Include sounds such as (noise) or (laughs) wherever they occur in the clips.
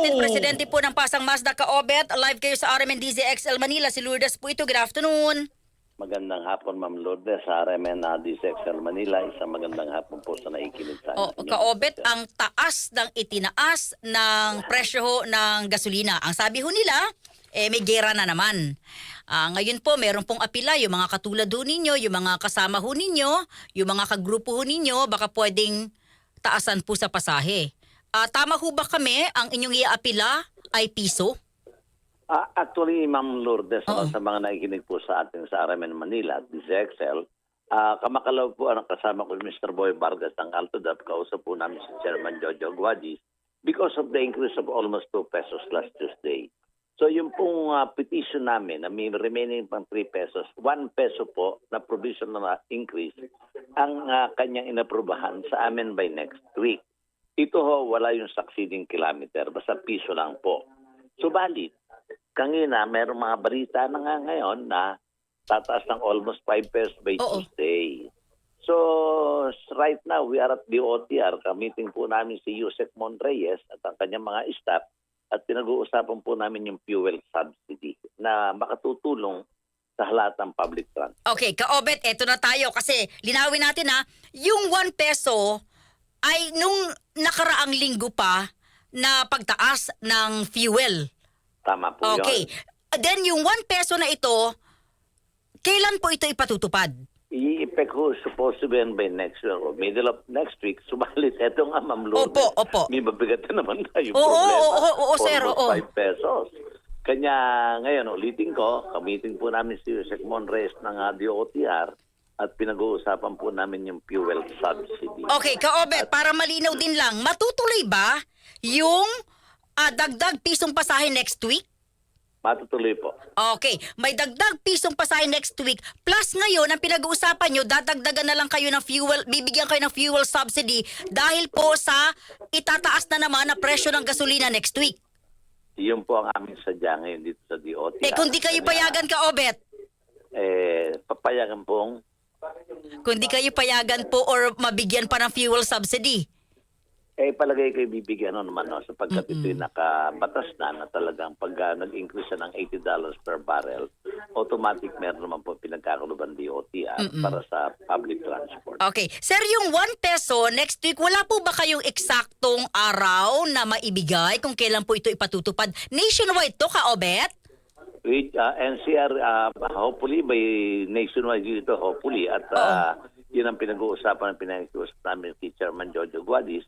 natin, Presidente po ng Pasang Mazda Kaobet. Live kayo sa RMNDZ XL Manila. Si Lourdes po ito. Good afternoon. Magandang hapon, Ma'am Lourdes, sa RMN na DSXL Manila. Isang magandang hapon po sa naikinig sa O, inyo. Kaobet, ang taas ng itinaas ng presyo ho ng gasolina. Ang sabi ho nila, eh, may gera na naman. Ah, ngayon po, meron pong apila, yung mga katulad ho ninyo, yung mga kasama ho ninyo, yung mga kagrupo ho ninyo, baka pwedeng taasan po sa pasahe. Ah, tama ho ba kami, ang inyong iaapila ay piso? Ah, actually, Ma'am Lourdes, ano, sa mga naikinig po sa atin sa RMN Manila at DSXL, ah kamakalaw po ang kasama ko Mr. Boy Vargas ng Altodap. Kausap po namin si Chairman Jojo Guadis because of the increase of almost 2 pesos last Tuesday. So yung pong ah, petition namin na may remaining pang 3 pesos, 1 peso po na provision na increase ang ah, kanyang inaprubahan sa amin by next week. Ito ho, wala yung succeeding kilometer, basta piso lang po. Subalit, kanina merong mga balita na nga ngayon na tataas ng almost 5 pesos by Oo. Tuesday. So, right now, we are at the OTR. Kamiting po namin si Yusek Monreyes at ang kanyang mga staff at pinag-uusapan po namin yung fuel subsidy na makatutulong sa halatang public transport. Okay, kaobet, eto na tayo kasi linawin natin ha, yung 1 peso ay nung nakaraang linggo pa na pagtaas ng fuel. Tama po Okay. yun. Then yung 1 peso na ito, kailan po ito ipatutupad? I-effect ho supposed to be by next week or middle of next week. (laughs) Subalit, eto nga, Ma'am Lourdes. Opo, opo. May mabigat na naman tayo Oo, problema. oo, oo, oo, sir, Almost oo. 5 pesos. Kanya ngayon, ulitin ko, kamitin po namin si Yusek Monres ng uh, DOTR at pinag-uusapan po namin yung fuel subsidy. Okay, kaobet, para malinaw din lang, matutuloy ba yung ah, dagdag pisong pasahe next week? Matutuloy po. Okay, may dagdag pisong pasahe next week. Plus ngayon, ang pinag-uusapan nyo, dadagdagan na lang kayo ng fuel, bibigyan kayo ng fuel subsidy dahil po sa itataas na naman na presyo ng gasolina next week. Iyon po ang aming sadya ngayon dito sa DOTR. Eh kung di kayo payagan ka, Obet, Eh, papayagan pong kung di kayo payagan po or mabigyan pa ng fuel subsidy. Eh, palagay kayo bibigyan ano naman, no? sapagkat ito'y nakabatas na na talagang pag ah, nag-increase siya ng $80 per barrel, automatic meron naman po pinagkakuluban DOTR para sa public transport. Okay. Sir, yung 1 peso next week, wala po ba kayong eksaktong araw na maibigay kung kailan po ito ipatutupad? Nationwide to, ka, Obet? With uh, NCR, uh, hopefully, by nationwide dito, hopefully, at uh, yun ang pinag-uusapan ng pinag-uusap namin kay Chairman Jojo Guadis.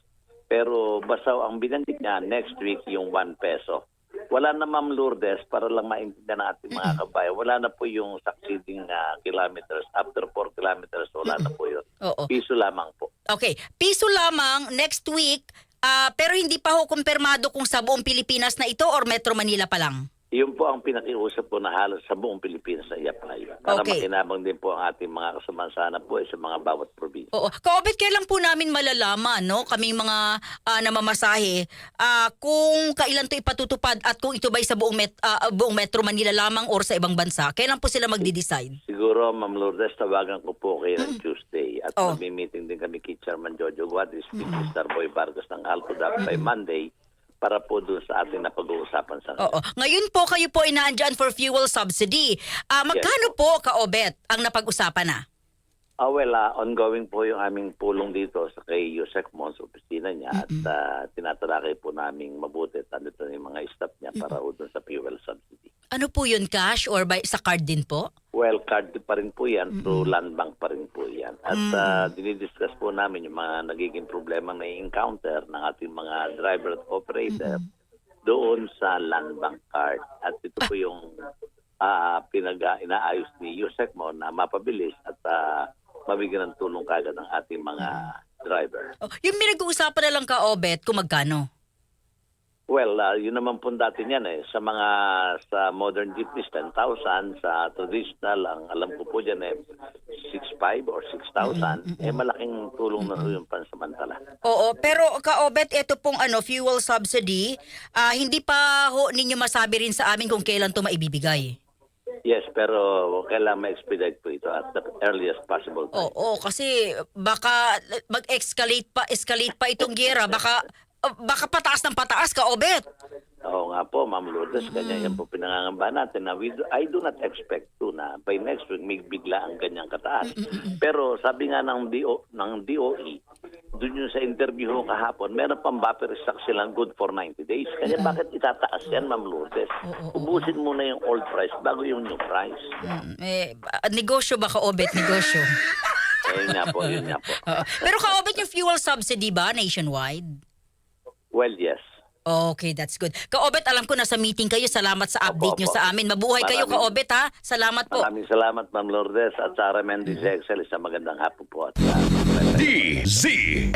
Pero basta ang binanggit niya, next week yung 1 peso. Wala na Ma'am Lourdes, para lang maintindihan ng ating mga (clears throat) kabayan, wala na po yung succeeding uh, kilometers. After 4 kilometers, wala na po yun. (clears throat) Oo. Piso lamang po. Okay. Piso lamang next week, ah, pero hindi pa ho kumpirmado kung sa buong Pilipinas na ito or Metro Manila pa lang. Yun po ang pinakiusap po na halos sa buong Pilipinas na i-apply. Para Okay. makinabang din po ang ating mga kasamansana po eh, sa mga bawat probinsya. Oo. Kaobet, kailan po namin malalaman, no? Kaming mga ah, namamasahe, ah, kung kailan to ipatutupad at kung ito ba'y sa buong, met, ah, buong Metro Manila lamang or sa ibang bansa. Kailan po sila magdi-decide? Siguro, Ma'am Lourdes, tawagan ko po kayo ng Tuesday. At Oh. mag-meeting din kami kay Chairman Jojo Guadis, with Mr. Boy Vargas ng Alto Dap by Monday para po doon sa ating napag-uusapan sa Oo. Ngayon po kayo po inaandyan for fuel subsidy. Ah, magkano po, Kaobet, ang napag-usapan na? Ah, well, ah, ongoing po yung aming pulong dito sa kay Yusek Mon sa opisina niya at ah, tinatalakay po namin mabuti at andito na yung mga staff niya para po doon sa fuel subsidy. Ano po yun, cash or by, sa card din po? Well, card pa rin po yan, through land bank pa rin po yan. At ah, dinidiscuss po namin yung mga nagiging problema na encounter ng ating mga driver at operator doon sa land bank card. At ito po yung ah, pinag inaayos ni Yusek mo na mapabilis at ah, mabigyan ng tulong kagad ng ating mga driver. Oh, yung pinag-uusapan na lang, Kaobet, kung magkano? Well, ah, yun naman po dati niyan eh. Sa mga sa modern jeepneys, 10,000. Sa traditional, ang alam ko po dyan eh, 6,500 or 6,000. Eh, malaking tulong na po yung pansamantala. Oo, pero Kaobet, ito pong ano, fuel subsidy, ah, hindi pa ho ninyo masabi rin sa amin kung kailan to maibibigay. Yes, pero kailangan ma-expedite po ito at the earliest possible time. Oo, kasi baka mag-escalate pa, escalate pa itong gera, baka ah, baka pataas ng pataas ka, Obet. nga po, Ma'am Lourdes, kanya yan po pinangangamba natin na we do, I do not expect to na by next week may bigla ang ganyang kataas. Pero sabi nga ng, DO, ng DOE, doon yung sa interview ko kahapon, meron pang buffer stock silang good for 90 days. Kaya bakit itataas yan, Ma'am Lourdes? Ubusin muna yung old price bago yung new price. Mm, eh, ba- negosyo ba kaobet? Negosyo. Ayun nga po, yun nga po. (laughs) Oo. Pero kaobet yung fuel subsidy ba nationwide? Well, yes. Okay, that's good. Kaobet, alam ko nasa meeting kayo. Salamat sa update Opo, nyo opo. sa amin. Mabuhay kayo, Maraming- Kaobet, ha? Salamat po. Maraming salamat, Ma'am Lourdes, at sa Aramen Excel. Isang magandang hapon po. At, uh, DZXL.